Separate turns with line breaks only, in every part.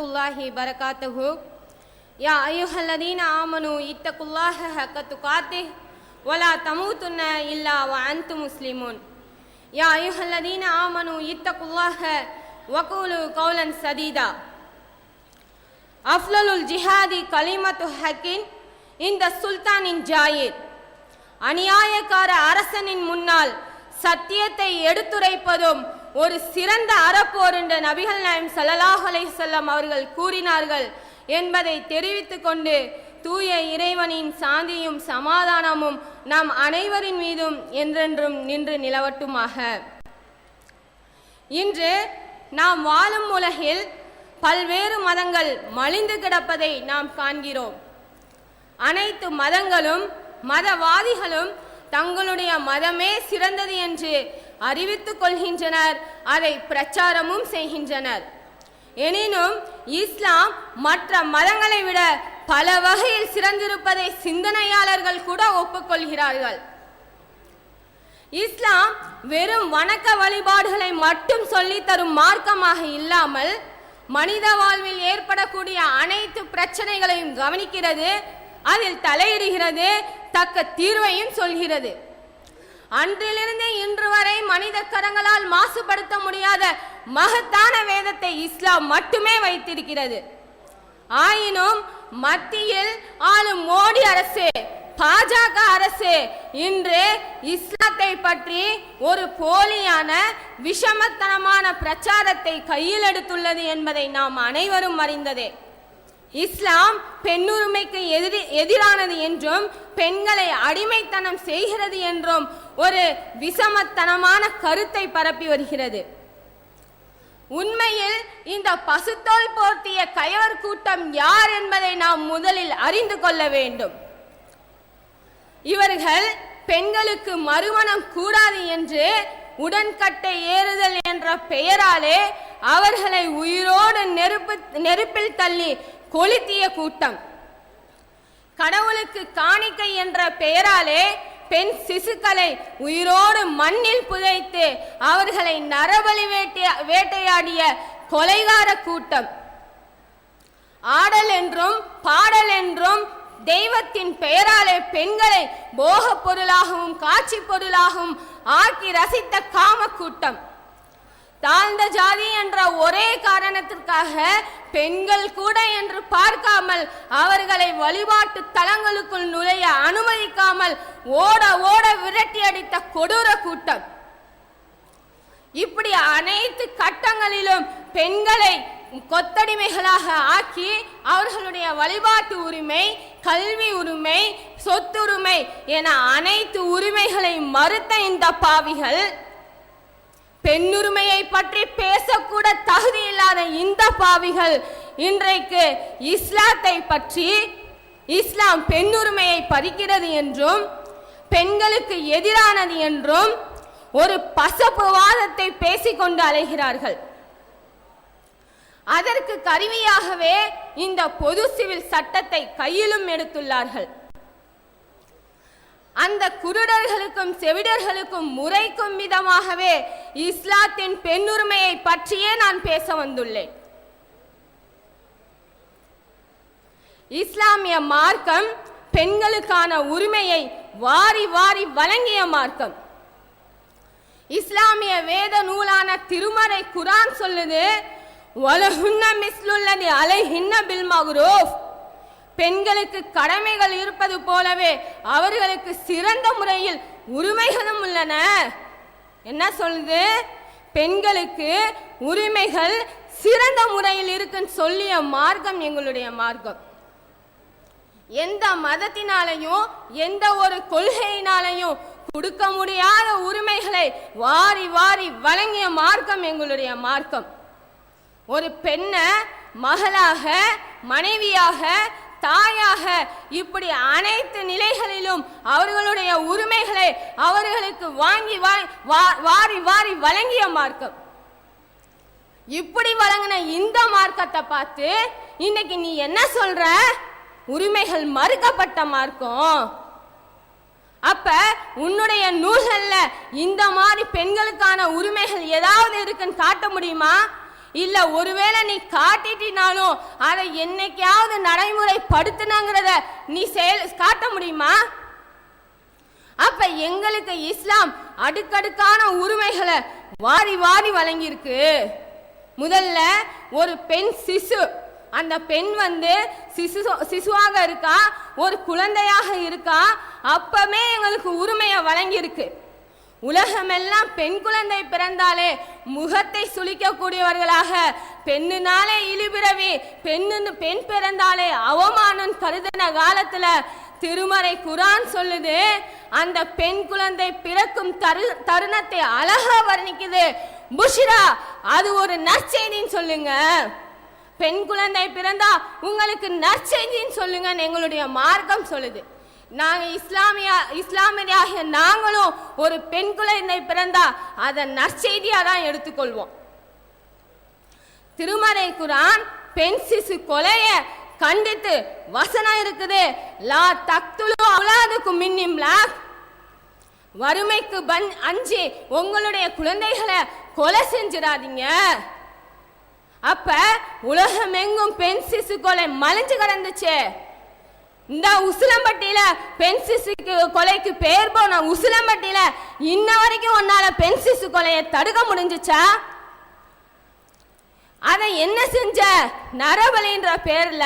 வரஹமத்துல்லாஹி வரகாத்துஹு யா ஐயுஹல்லதீன ஆமனு இத்தகுல்லாஹ ஹக்க துகாத்தே. வலா தமூத்துன்ன இல்லா வ அந்து முஸ்லிமுன். யா ஐயுஹல்லதீன ஆமனு இத்தகுல்லாஹ வகூலு கௌலன் சதீதா. அஃப்லலுல் ஜிஹாதி கலிமத்து ஹக்கின் இந்த சுல்தானின் ஜாயிர். அநியாயக்கார அரசனின் முன்னால் சத்தியத்தை எடுத்துரைப்பதும் ஒரு சிறந்த அறப்போர் என்று நபிகள் நாயம் ஸல்லல்லாஹு அலைஹி அவர்கள் கூறினார்கள் என்பதை தெரிவித்துக் கொண்டு தூய இறைவனின் சாந்தியும் சமாதானமும் நம் அனைவரின் மீதும் என்றென்றும் நின்று நிலவட்டுமாக. இன்று நாம் வாழும் உலகில் பல்வேறு மதங்கள் மலிந்து கிடப்பதை நாம் காண்கிறோம். அனைத்து மதங்களும் மதவாதிகளும் தங்களுடைய மதமே சிறந்தது என்று அறிவித்துக் கொள்கின்றனர். அதை பிரச்சாரமும் செய்கின்றனர். எனினும் இஸ்லாம் மற்ற மதங்களை விட பல வகையில் சிறந்திருப்பதை சிந்தனையாளர்கள் கூட ஒப்புக்கொள்கிறார்கள். இஸ்லாம் வெறும் வணக்க வழிபாடுகளை மட்டும் சொல்லி தரும் மார்க்கமாக இல்லாமல் மனித வாழ்வில் ஏற்படக்கூடிய அனைத்து பிரச்சனைகளையும் கவனிக்கிறது அதில் தலையிடுகிறது தக்க தீர்வையும் சொல்கிறது. அன்றிலிருந்து இன்று வரை மனித கரங்களால் மாசுபடுத்த முடியாத மகத்தான வேதத்தை இஸ்லாம் மட்டுமே வைத்திருக்கிறது. ஆயினும் மத்தியில் ஆளும் மோடி அரசு பாஜக அரசு இன்று இஸ்லாத்தை பற்றி ஒரு போலியான விஷமத்தனமான பிரச்சாரத்தை கையில் எடுத்துள்ளது என்பதை நாம் அனைவரும் அறிந்ததே. இஸ்லாம் பெண்ணுரிமைக்கு எதிரி எதிரானது என்றும் பெண்களை அடிமைத்தனம் செய்கிறது என்றும் ஒரு விஷமத்தனமான கருத்தை பரப்பி வருகிறது. உண்மையில் இந்த பசுத்தோல் போர்த்திய கயவர் கூட்டம் யார் என்பதை நாம் முதலில் அறிந்து கொள்ள வேண்டும். இவர்கள் பெண்களுக்கு மறுமணம் கூடாது என்று உடன்கட்டை ஏறுதல் என்ற பெயராலே அவர்களை உயிரோடு நெருப்பு நெருப்பில் தள்ளி கொளுத்திய கூட்டம். கடவுளுக்கு காணிக்கை என்ற பெயராலே பெண் சிசுக்களை உயிரோடு மண்ணில் புதைத்து அவர்களை நரபலி வேட்டை வேட்டையாடிய கொலைகார கூட்டம். ஆடல் என்றும் பாடல் என்றும் தெய்வத்தின் பெயராலே பெண்களை போகப் பொருளாகவும் காட்சி பொருளாகவும் ஆக்கி ரசித்த காம கூட்டம். தாழ்ந்த ஜாதி என்ற ஒரே காரணத்திற்காக பெண்கள் கூட என்று பார்க்காமல் அவர்களை வழிபாட்டு தலங்களுக்குள் நுழைய அனுமதிக்காமல் ஓட ஓட விரட்டி அடித்த கொடூர கூட்டம். இப்படி அனைத்து கட்டங்களிலும் பெண்களை கொத்தடிமைகளாக ஆக்கி அவர்களுடைய வழிபாட்டு உரிமை கல்வி உரிமை சொத்துரிமை என அனைத்து உரிமைகளை மறுத்த இந்த பாவிகள் பெண்ணுரிமையை பற்றி பேசக்கூட தகுதி இல்லாத இந்த பாவிகள் இன்றைக்கு இஸ்லாத்தை பற்றி இஸ்லாம் பெண்ணுரிமையை பறிக்கிறது என்றும் பெண்களுக்கு எதிரானது என்றும் ஒரு பசப்பு வாதத்தை பேசிக்கொண்டு அலைகிறார்கள். அதற்கு கருவியாகவே இந்த பொது சிவில் சட்டத்தை கையிலும் எடுத்துள்ளார்கள். அந்த குருடர்களுக்கும் செவிடர்களுக்கும் முறைக்கும் விதமாகவே இஸ்லாத்தின் பெண்ணுரிமையை பற்றியே நான் பேச வந்துள்ளேன். இஸ்லாமிய மார்க்கம் பெண்களுக்கான உரிமையை வாரி வாரி வழங்கிய மார்க்கம். இஸ்லாமிய வேத நூலான திருமறை குரான் சொல்லுது வலஹுன்ன மிஸ்லுல்லதி அலைஹின்ன பில் மக்ரூஃப். பெண்களுக்கு கடமைகள் இருப்பது போலவே அவர்களுக்கு சிறந்த முறையில் உரிமைகளும் உள்ளன. என்ன சொல்லுது? பெண்களுக்கு உரிமைகள் சிறந்த முறையில் இருக்குன்னு சொல்லிய மார்க்கம் எங்களுடைய மார்க்கம். எந்த மதத்தினாலையும் எந்த ஒரு கொள்கையினாலையும் கொடுக்க முடியாத உரிமைகளை வாரி வாரி வழங்கிய மார்க்கம் எங்களுடைய மார்க்கம். ஒரு பெண்ணை மகளாக மனைவியாக தாயாக இப்படி அனைத்து நிலைகளிலும் அவர்களுடைய உரிமைகளை அவர்களுக்கு வாங்கி வா- வா- வாரி வாரி வழங்கிய மார்க்கம். இப்படி வழங்கின இந்த மார்க்கத்தை பார்த்து இன்னைக்கு நீ என்ன சொல்ற? உரிமைகள் மறுக்கப்பட்ட மார்க்கம். அப்ப உன்னுடைய நூல்கள்ல இந்த மாதிரி பெண்களுக்கான உரிமைகள் ஏதாவது இருக்குன்னு காட்ட முடியுமா? இல்ல ஒருவேளை நீ காட்டிட்டினாலும் அதை என்னைக்காவது நடைமுறைப்படுத்தினாங்கிறத நீ செயல் காட்ட முடியுமா? அப்ப எங்களுக்கு இஸ்லாம் அடுக்கடுக்கான உரிமைகளை வாரி வாரி வழங்கியிருக்கு. முதல்ல ஒரு பெண் சிசு. அந்த பெண் வந்து சிசு சிசுவாக இருக்கா? ஒரு குழந்தையாக இருக்கா? அப்பமே எங்களுக்கு உரிமையை வழங்கியிருக்கு. உலகமெல்லாம் பெண் குழந்தை பிறந்தாலே முகத்தை சுளிக்கக்கூடியவர்களாக பெண்ணுனாலே இழிபிறவி பெண்ணு பெண் பிறந்தாலே அவமானம் கருதின காலத்துல திருமறை குரான் சொல்லுது அந்த பெண் குழந்தை பிறக்கும் தரு தருணத்தை அழகா வர்ணிக்குது. புஷிரா அது ஒரு நற்செய்தின்னு சொல்லுங்க. பெண் குழந்தை பிறந்தா உங்களுக்கு நற்செய்தின்னு சொல்லுங்கன்னு எங்களுடைய மார்க்கம் சொல்லுது. நாங்கள் இஸ்லாமியா இஸ்லாமியாகிய நாங்களும் ஒரு பெண் குழந்தை பிறந்தா அதை நற்செய்தியாக தான் எடுத்துக்கொள்வோம். திருமறை குரான் பெண் சிசு கொலைய கண்டித்து வசனம் இருக்குது. லா தக்துலு அவுலாதுக்கும் மின்னிம் லாக் வறுமைக்கு பன் அஞ்சு உங்களுடைய குழந்தைகளை கொலை செஞ்சிடாதீங்க. அப்ப உலகமெங்கும் பெண் சிசு கொலை மலிஞ்சு கிடந்துச்சு. இந்த உசிலம்பட்டியில பெண் சிசுக்கு கொலைக்கு பேர் போன உசிலம்பட்டியில இன்ன வரைக்கும் உன்னால பெண் சிசு கொலையை தடுக்க முடிஞ்சுச்சா? அதை என்ன செஞ்ச? நரபலின்ற பேர்ல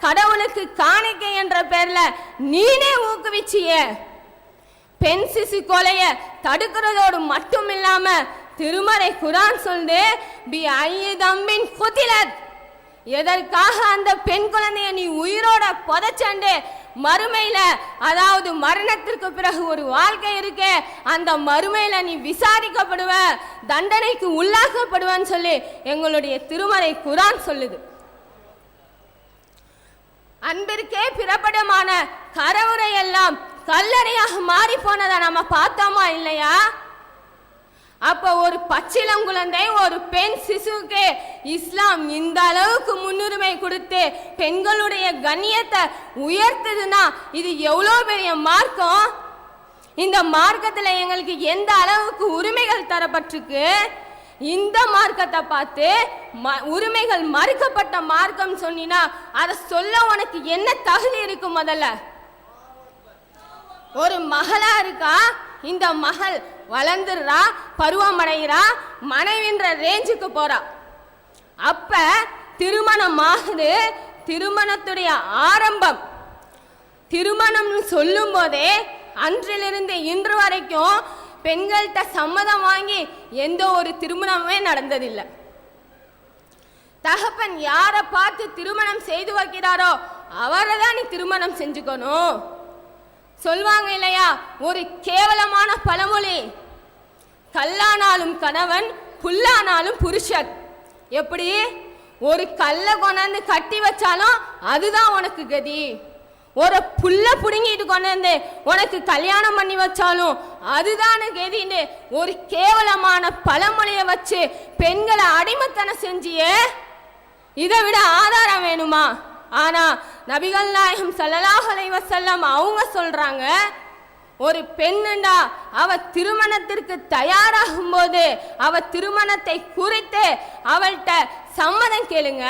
கடவுளுக்கு காணிக்கை என்ற பேர்ல நீனே ஊக்குவிச்சியே. பெண் சிசு கொலைய தடுக்கிறதோடு மட்டும் இல்லாம திருமறை குரான் சொல்லு பி ஐயதம்பின் குதிலத் எதற்காக அந்த பெண் குழந்தைய நீ உயிரோட புதைச்சண்டு மறுமையில அதாவது மரணத்திற்கு பிறகு ஒரு வாழ்க்கை இருக்கே அந்த மறுமையில நீ விசாரிக்கப்படுவ தண்டனைக்கு உள்ளாக்கப்படுவன்னு சொல்லி எங்களுடைய திருமறை குரான் சொல்லுது. அன்பிற்கே பிறப்படமான கரவுரை எல்லாம் கல்லறையாக மாறி போனதை நம்ம பார்த்தோமா இல்லையா? அப்போ ஒரு பச்சிளம் குழந்தை ஒரு பெண் சிசுவுக்கு இஸ்லாம் இந்த அளவுக்கு முன்னுரிமை கொடுத்து பெண்களுடைய கண்ணியத்தை உயர்த்துதுன்னா இது எவ்வளோ பெரிய மார்க்கம்? இந்த மார்க்கத்துல எங்களுக்கு எந்த அளவுக்கு உரிமைகள் தரப்பட்டிருக்கு? இந்த மார்க்கத்தை பார்த்து ம- உரிமைகள் மறுக்கப்பட்ட மார்க்கம் சொன்னினா அதை சொல்ல உனக்கு என்ன தகுதி இருக்கு முதல்ல? ஒரு மகளா இருக்கா? இந்த மகள் வளர்ந்துடுறா பருவமடைகிறா மனைவின்ற ரேஞ்சுக்கு போறா. அப்ப திருமணம் ஆகுது திருமணத்துடைய ஆரம்பம். திருமணம்னு சொல்லும் போதே அன்றிலிருந்து இன்று வரைக்கும் பெண்கள்கிட்ட சம்மதம் வாங்கி எந்த ஒரு திருமணமே நடந்ததில்லை. தகப்பன் யாரை பார்த்து திருமணம் செய்து வைக்கிறாரோ அவரை தான் நீ திருமணம் செஞ்சுக்கணும். சொல்வாங்க இல்லையா? ஒரு கேவலமான பழமொழி. கல்லானாலும் கணவன் புல்லானாலும் புருஷன். எப்படி? ஒரு கல்லை கொண்டாந்து கட்டி வச்சாலும் அதுதான் உனக்கு கதி. ஒரு புல்ல பிடுங்கிட்டு கொண்டாந்து உனக்கு கல்யாணம் பண்ணி வச்சாலும் அதுதான் கதின்னு ஒரு கேவலமான பழமொழியை வச்சு பெண்களை அடிமைத்தனம் செஞ்சியே இதை விட ஆதாரம் வேணுமா? ஆனா நபிகள் நாயகம் ஸல்லல்லாஹு அலைஹி அவங்க சொல்றாங்க ஒரு பெண்ணுண்டா அவ திருமணத்திற்கு தயாராகும் போது அவ திருமணத்தை குறித்து அவள்கிட்ட சம்மதம் கேளுங்க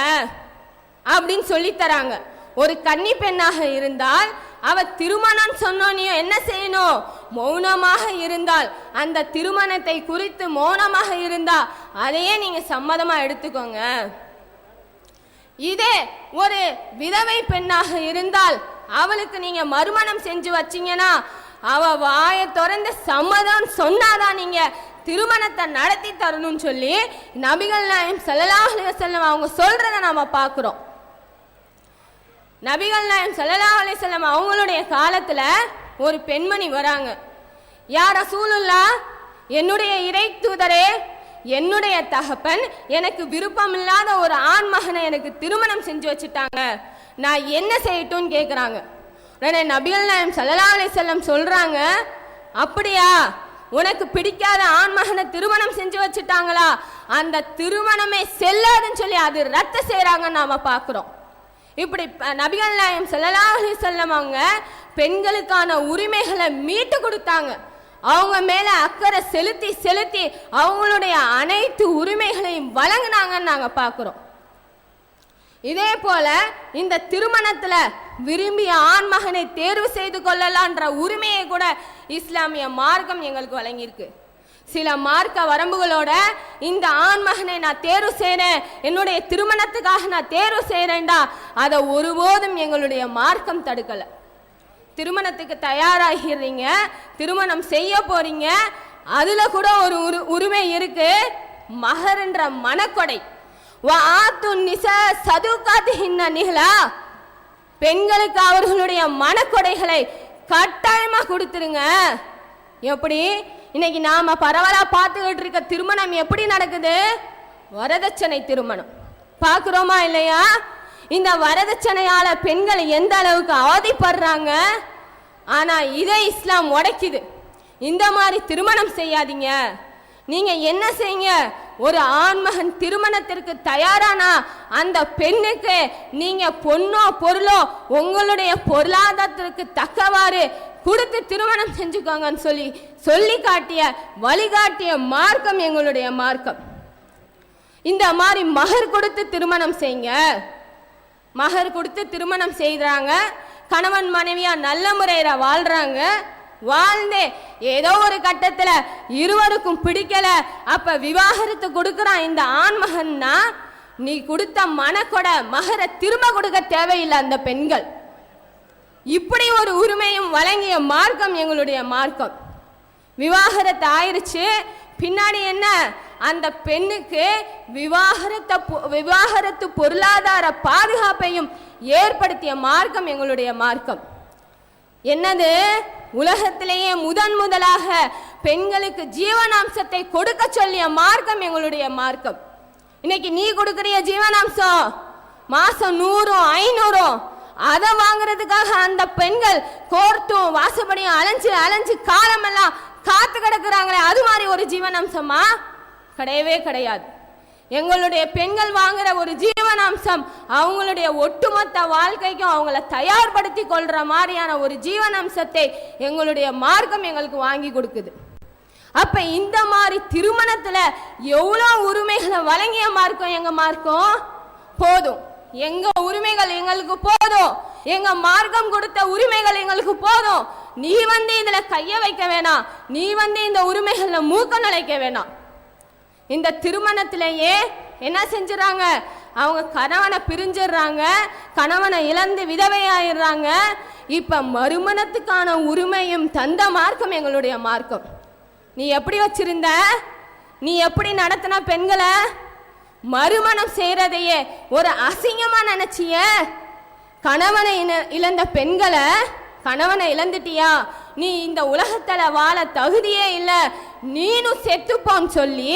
அப்படின்னு சொல்லி தராங்க. ஒரு கன்னி பெண்ணாக இருந்தால் அவ திருமணம் சொன்னோனையும் என்ன செய்யணும் மௌனமாக இருந்தால் அந்த திருமணத்தை குறித்து மௌனமாக இருந்தா அதையே நீங்க சம்மதமா எடுத்துக்கோங்க. இதே ஒரு விதவை பெண்ணாக இருந்தால் அவளுக்கு நீங்க மறுமணம் செஞ்சு வச்சீங்கன்னா அவ வாயை திறந்து சம்மதம் சொன்னாதான் நீங்க திருமணத்தை நடத்தி தரணும்னு சொல்லி நபிகள் நாயம் ஸல்லல்லாஹு செல்லம் அவங்க சொல்றத நாம பார்க்குறோம். நபிகள் நாயம் ஸல்லல்லாஹு அலைஹி அவங்களுடைய காலத்துல ஒரு பெண்மணி வராங்க. யார் ரசூலுல்லா என்னுடைய இறை தூதரே என்னுடைய தகப்பன் எனக்கு விருப்பமில்லாத ஒரு ஆண் மகனை எனக்கு திருமணம் செஞ்சு வச்சுட்டாங்க. நான் என்ன செய்யட்டும்னு கேட்குறாங்க உடனே நபிகள் நாயம் சல்லா அலி செல்லம் சொல்கிறாங்க அப்படியா? உனக்கு பிடிக்காத ஆண் மகனை திருமணம் செஞ்சு வச்சுட்டாங்களா? அந்த திருமணமே செல்லாதுன்னு சொல்லி அது ரத்து செய்கிறாங்கன்னு நாம் பார்க்குறோம் இப்படி நபிகள் நாயம் சல்லா அலி செல்லம் அவங்க பெண்களுக்கான உரிமைகளை மீட்டு கொடுத்தாங்க. அவங்க மேல அக்கறை செலுத்தி செலுத்தி அவங்களுடைய அனைத்து உரிமைகளையும் வழங்கினாங்கன்னு நாங்க பாக்குறோம். இதே போல இந்த திருமணத்துல விரும்பிய ஆண் மகனை தேர்வு செய்து கொள்ளலான்ற உரிமையை கூட இஸ்லாமிய மார்க்கம் எங்களுக்கு வழங்கியிருக்கு. சில மார்க்க வரம்புகளோட இந்த ஆண் மகனை நான் தேர்வு செய்றேன் என்னுடைய திருமணத்துக்காக நான் தேர்வு செய்றேன்டா அதை ஒருபோதும் எங்களுடைய மார்க்கம் தடுக்கலை. திருமணத்துக்கு தயாராகிறீங்க திருமணம் செய்ய போறீங்க அதுல கூட ஒரு உரு- உரிமை இருக்கு. மகர்ன்ற மனக்கொடை. நிகழா பெண்களுக்கு அவர்களுடைய மனக்கொடைகளை கட்டாயமா கொடுத்துருங்க. எப்படி? இன்னைக்கு நாம பரவலா பார்த்துக்கிட்டு இருக்க திருமணம் எப்படி நடக்குது? வரதட்சணை திருமணம். பார்க்குறோமா இல்லையா? இந்த வரதட்சணையால பெண்கள் எந்த அளவுக்கு அவதிப்படுறாங்க? ஆனா இதை இஸ்லாம் உடைக்குது. இந்த மாதிரி திருமணம் செய்யாதீங்க. நீங்க என்ன செய்யுங்க? ஒரு ஆண்மகன் திருமணத்திற்கு தயாரானா? அந்த பெண்ணுக்கு நீங்க பொண்ணோ பொருளோ உங்களுடைய பொருளாதாரத்திற்கு தக்கவாறு கொடுத்து திருமணம் செஞ்சுக்கோங்கன்னு சொல்லி சொல்லி காட்டிய வழிகாட்டிய மார்க்கம் எங்களுடைய மார்க்கம். இந்த மாதிரி மகர் கொடுத்து திருமணம் செய்யுங்க. மகர் கொடுத்து திருமணம் செய்கிறாங்க. கணவன் மனைவியா நல்ல முறையில் வாழ்றாங்க. வாழ்ந்தே ஏதோ ஒரு கட்டத்தில் இருவருக்கும் பிடிக்கல. அப்ப விவாகரத்து கொடுக்கறான் இந்த ஆண் மகன்னா நீ கொடுத்த மனக்கொடை மகரை திரும்ப கொடுக்க தேவையில்லை அந்த பெண்கள். இப்படி ஒரு உரிமையும் வழங்கிய மார்க்கம் எங்களுடைய மார்க்கம். விவாகரத்து ஆயிடுச்சு பின்னாடி என்ன? அந்த பெண்ணுக்கு விவாகரத்தை பொ- விவாகரத்து பொருளாதார பாதுகாப்பையும் ஏற்படுத்திய மார்க்கம் எங்களுடைய மார்க்கம். என்னது? உலகத்திலேயே முதன் முதலாக பெண்களுக்கு ஜீவனாம்சத்தை கொடுக்க சொல்லிய மார்க்கம் எங்களுடைய மார்க்கம். இன்னைக்கு நீ கொடுக்குறிய ஜீவனாம்சம்? மாசம் நூறும் ஐநூறும் அதை வாங்குறதுக்காக அந்த பெண்கள் கோர்த்தும் வாசப்படியும் அலைஞ்சு அலைஞ்சு காலமெல்லாம் காத்து கிடக்குறாங்களே அது மாதிரி ஒரு ஜீவனம்சமா? கிடையவே கிடையாது. எங்களுடைய பெண்கள் வாங்குற ஒரு ஜீவனாம்சம் அவங்களுடைய ஒட்டுமொத்த வாழ்க்கைக்கும் அவங்கள தயார்படுத்தி கொள்ற மாதிரியான ஒரு ஜீவனாம்சத்தை எங்களுடைய மார்க்கம் எங்களுக்கு வாங்கி கொடுக்குது. அப்ப இந்த மாதிரி திருமணத்துல எவ்வளோ உரிமைகளை வழங்கிய மார்க்கம் எங்க மார்க்கம்? போதும். எங்க உரிமைகள் எங்களுக்கு போதும். எங்க மார்க்கம் கொடுத்த உரிமைகள் எங்களுக்கு போதும். நீ வந்து இதுல கைய வைக்க வேணாம் நீ வந்து இந்த உரிமைகள்ல மூக்க நுழைக்க வேணாம் இந்த திருமணத்திலேயே என்ன செஞ்சுறாங்க? அவங்க கணவனை பிரிஞ்சிடுறாங்க. கணவனை இழந்து விதவையாயிடுறாங்க. இப்ப மறுமணத்துக்கான உரிமையும் தந்த மார்க்கம் எங்களுடைய மார்க்கம். நீ எப்படி வச்சிருந்த? நீ எப்படி நடத்தின பெண்களை? மறுமணம் செய்யறதையே ஒரு அசிங்கமா நினைச்சிய. கணவனை இழந்த பெண்களை கணவனை இழந்துட்டியா? நீ இந்த உலகத்துல வாழ தகுதியே இல்லை. நீனும் செத்துப்போன்னு சொல்லி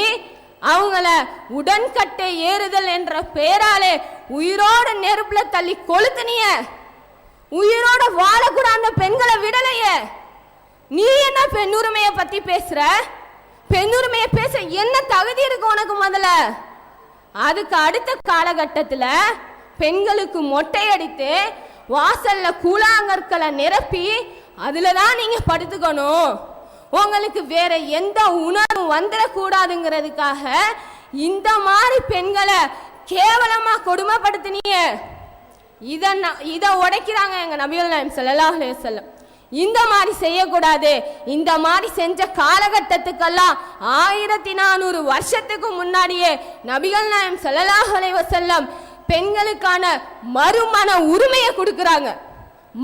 அவங்கள உடன்கட்டை ஏறுதல் என்ற பேராலே உயிரோட நெருப்புல தள்ளி கொளுத்துனிய. உயிரோட வாழக்கூட அந்த பெண்களை விடலையே. நீ என்ன பெண்ணுரிமையை பத்தி பேசுற? பெண்ணுரிமையை பேச என்ன தகுதி இருக்கு உனக்கு முதல்ல? அதுக்கு அடுத்த காலகட்டத்துல பெண்களுக்கு மொட்டை அடித்து வாசல்ல கூழாங்கற்களை நிரப்பி அதுல தான் நீங்க படுத்துக்கணும். உங்களுக்கு வேற எந்த உணர்வும் வந்துடக்கூடாதுங்கிறதுக்காக இந்த மாதிரி பெண்களை கேவலமா கொடுமைப்படுத்தினீங்க. இதை ந- இதை உடைக்கிறாங்க எங்க நபிகள் நாயம் ஸல்லல்லாஹு செல்லம் இந்த மாதிரி செய்யக்கூடாது. இந்த மாதிரி செஞ்ச காலகட்டத்துக்கெல்லாம் ஆயிரத்தி நானூறு வருஷத்துக்கு முன்னாடியே நபிகள் நாயம் ஸல்லல்லாஹு செல்லம் பெண்களுக்கான மறுமண உரிமையை கொடுக்குறாங்க.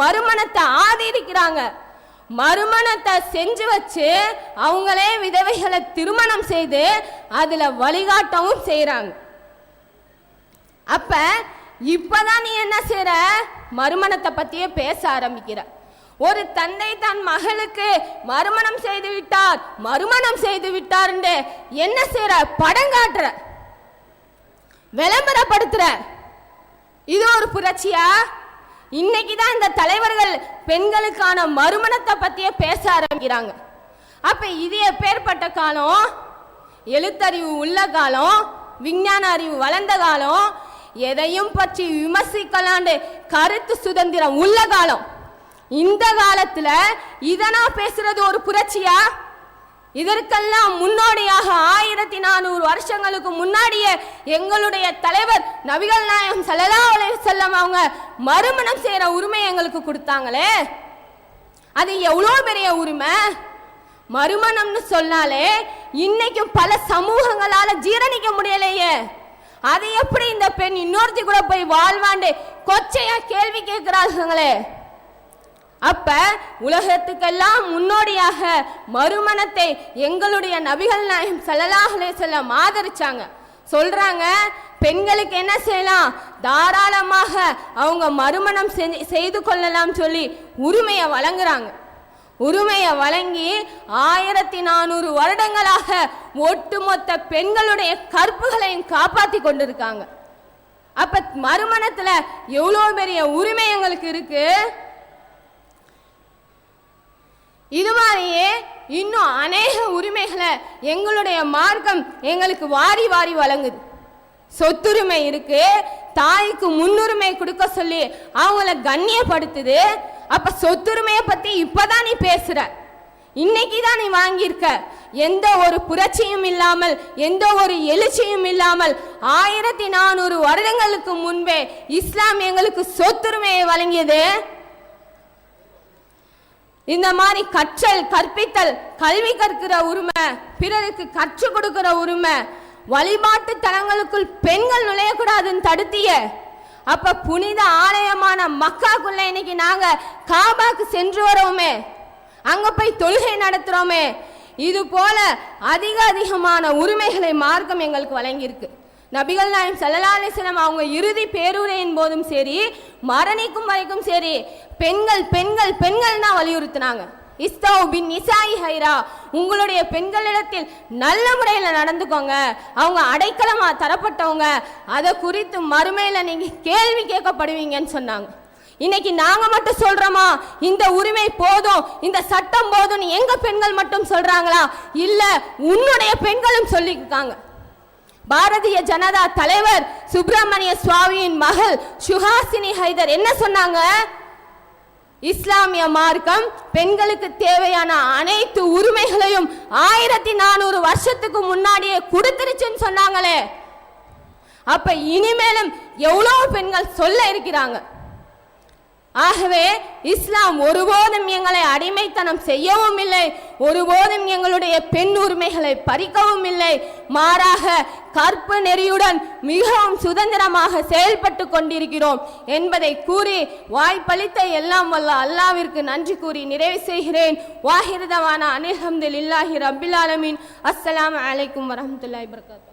மறுமணத்தை ஆதரிக்கிறாங்க. மறுமணத்தை செஞ்சு வச்சு அவங்களே விதவைகளை திருமணம் செய்து அதுல வழிகாட்டவும் செய்றாங்க. அப்ப இப்பதான் நீ என்ன செய்ற? மறுமணத்தை பத்தியே பேச ஆரம்பிக்கிற. ஒரு தந்தை தன் மகளுக்கு மறுமணம் செய்து விட்டார் மறுமணம் செய்து விட்டார் என்ன செய்ற? படம் காட்டுற விளம்பரப்படுத்துற. இது ஒரு புரட்சியா? இன்னைக்கு தான் இந்த தலைவர்கள் பெண்களுக்கான மறுமணத்தை பத்தியே பேச ஆரம்பிக்கிறாங்க. அப்ப இது எப்பேற்பட்ட காலம்? எழுத்தறிவு உள்ள காலம்? விஞ்ஞான அறிவு வளர்ந்த காலம்? எதையும் பற்றி விமர்சிக்கலாண்டு கருத்து சுதந்திரம் உள்ள காலம்? இந்த காலத்துல இதனா பேசுறது ஒரு புரட்சியா? இதற்கெல்லாம் முன்னோடியாக ஆயிரத்தி நானூறு வருஷங்களுக்கு முன்னாடியே எங்களுடைய தலைவர் நபிகள் நாயகம் ஸல்லல்லாஹு செல்லம் அவங்க மறுமணம் செய்யற உரிமை எங்களுக்கு கொடுத்தாங்களே. அது எவ்வளோ பெரிய உரிமை? மறுமணம்னு சொன்னாலே இன்னைக்கும் பல சமூகங்களால ஜீரணிக்க முடியலையே. அது எப்படி இந்த பெண் இன்னொருத்தி கூட போய் வாழ்வாண்டு கொச்சையா கேள்வி கேட்கிறார்களே. அப்ப உலகத்துக்கெல்லாம் முன்னோடியாக மறுமணத்தை எங்களுடைய நபிகள் நாயகம் ஸல்லல்லாஹு அலைஹி ஆதரிச்சாங்க. சொல்றாங்க பெண்களுக்கு என்ன செய்யலாம்? தாராளமாக அவங்க மறுமணம் செஞ்சு- செய்து கொள்ளலாம் சொல்லி உரிமையை வழங்குறாங்க. உரிமையை வழங்கி ஆயிரத்தி நானூறு வருடங்களாக ஒட்டுமொத்த பெண்களுடைய கற்புகளையும் காப்பாத்தி கொண்டிருக்காங்க. அப்ப மறுமணத்துல எவ்வளோ பெரிய உரிமை எங்களுக்கு இருக்கு? இது மாதிரியே இன்னும் அநேக உரிமைகளை எங்களுடைய மார்க்கம் எங்களுக்கு வாரி வாரி வழங்குது. சொத்துரிமை இருக்கு தாய்க்கு முன்னுரிமை கொடுக்க சொல்லி அவங்கள கண்ணியப்படுத்துது. அப்ப சொத்துரிமையை பத்தி இப்பதான் நீ பேசுற. இன்னைக்கு தான் நீ வாங்கியிருக்க. எந்த ஒரு புரட்சியும் இல்லாமல் எந்த ஒரு எழுச்சியும் இல்லாமல் ஆயிரத்தி நானூறு வருடங்களுக்கு முன்பே இஸ்லாம் எங்களுக்கு சொத்துரிமையை வழங்கியது. இந்த மாதிரி கற்றல் கற்பித்தல் கல்வி கற்கிற உரிமை பிறருக்கு கற்றுக் கொடுக்கிற உரிமை வழிபாட்டு தலங்களுக்குள் பெண்கள் நுழையக்கூடாதுன்னு தடுத்திய அப்ப புனித ஆலயமான மக்காக்குள்ள இன்னைக்கு நாங்க காபாக்கு சென்று வரோமே. அங்க போய் தொழுகை நடத்துறோமே. இது போல அதிக அதிகமான உரிமைகளை மார்க்கம் எங்களுக்கு வழங்கியிருக்கு. நபிகள் நாயம் ஸல்லல்லாஹு அலைஹி அவங்க இறுதி பேருரையின் போதும் சரி மரணிக்கும் வரைக்கும் சரி பெண்கள் பெண்கள் பெண்கள் தான் வலியுறுத்தினாங்க. இஸ்தவ் பின் நிசாயி ஹைரா உங்களுடைய பெண்களிடத்தில் நல்ல முறையில் நடந்துக்கோங்க. அவங்க அடைக்கலமாக தரப்பட்டவங்க. அதை குறித்து மறுமையில் நீங்கள் கேள்வி கேட்கப்படுவீங்கன்னு சொன்னாங்க. இன்னைக்கு நாங்க மட்டும் சொல்றோமா? இந்த உரிமை போதும் இந்த சட்டம் போதும் எங்க பெண்கள் மட்டும் சொல்றாங்களா? இல்ல உன்னுடைய பெண்களும் சொல்லியிருக்காங்க பாரதிய ஜனதா தலைவர் சுப்பிரமணிய சுவாமியின் மகள் சுஹாசினி ஹைதர் என்ன சொன்னாங்க? இஸ்லாமிய மார்க்கம் பெண்களுக்கு தேவையான அனைத்து உரிமைகளையும் ஆயிரத்தி நானூறு வருஷத்துக்கு முன்னாடியே கொடுத்துருச்சுன்னு சொன்னாங்களே. அப்ப இனிமேலும் எவ்வளவு பெண்கள் சொல்ல இருக்கிறாங்க? ஆகவே இஸ்லாம் ஒருபோதும் எங்களை அடிமைத்தனம் செய்யவும் இல்லை ஒருபோதும் எங்களுடைய பெண் உரிமைகளை பறிக்கவும் இல்லை. மாறாக கற்பு நெறியுடன் மிகவும் சுதந்திரமாக செயல்பட்டு கொண்டிருக்கிறோம் என்பதை கூறி வாய்ப்பளித்த எல்லாம் வல்ல அல்லாவிற்கு நன்றி கூறி நிறைவு செய்கிறேன். வாஹிருதவான அனில்ஹம்துலில்லாஹி ரபில் ஆலமீன். அஸ்லாம் அலைக்கும் வரமத்துல்லாய் வபரகாத்துஹு